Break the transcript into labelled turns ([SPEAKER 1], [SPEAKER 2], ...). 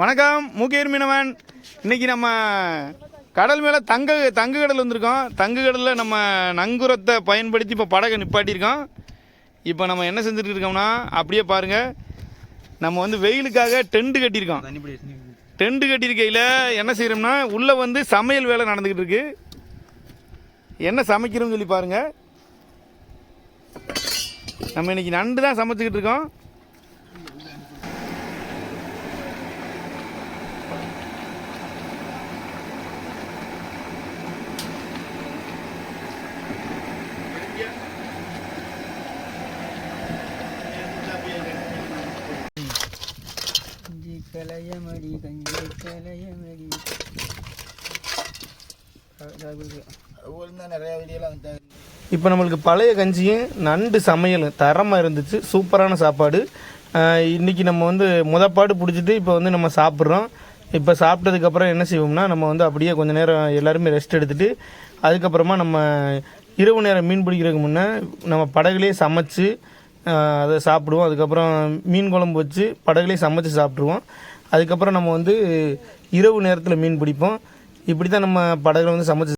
[SPEAKER 1] வணக்கம் மூக்கையர் மீனவன். இன்னைக்கு நம்ம கடல் மேலே தங்க தங்கு கடல் வந்திருக்கோம். தங்கு கடலில் நம்ம நங்குரத்தை பயன்படுத்தி இப்போ படகை நிப்பாட்டியிருக்கோம். இப்போ நம்ம என்ன செஞ்சுட்டு இருக்கோம்னா அப்படியே பாருங்கள் நம்ம வந்து வெயிலுக்காக டெண்டு கட்டியிருக்கோம். டென்ட் கட்டியிருக்கையில் என்ன செய்கிறோம்னா உள்ளே வந்து சமையல் வேலை நடந்துக்கிட்டு இருக்குது என்ன சமைக்கிறோம்னு சொல்லி பாருங்கள் நம்ம இன்றைக்கி நண்டு தான் சமைச்சிக்கிட்டு இருக்கோம்
[SPEAKER 2] கஞ்சி கலையமடி கஞ்சி கலையமடி
[SPEAKER 3] நிறைய வீடியோலாம்
[SPEAKER 1] இப்போ நம்மளுக்கு பழைய கஞ்சியும் நண்டு சமையலும் தரமாக இருந்துச்சு. சூப்பரான சாப்பாடு. ஆஹ் இன்னைக்கு நம்ம வந்து முதப்பாடு பிடிச்சிட்டு இப்போ வந்து நம்ம சாப்பிட்றோம். இப்போ சாப்பிட்டதுக்கப்புறம் என்ன செய்வோம்னா நம்ம வந்து அப்படியே கொஞ்ச நேரம் எல்லாருமே ரெஸ்ட் எடுத்துட்டு அதுக்கப்புறமா நம்ம இரவு நேரம் மீன் பிடிக்கிறதுக்கு முன்னே நம்ம படகுலேயே சமைச்சு அதை சாப்பிடுவோம். அதுக்கப்புறம் மீன் குழம்பு வச்சு படகுலேயே சமைச்சு சாப்பிட்ருவோம் அதுக்கப்புறம் நம்ம வந்து இரவு நேரத்தில் மீன் பிடிப்போம். இப்படி தான் நம்ம படகுல வந்து சமைச்சு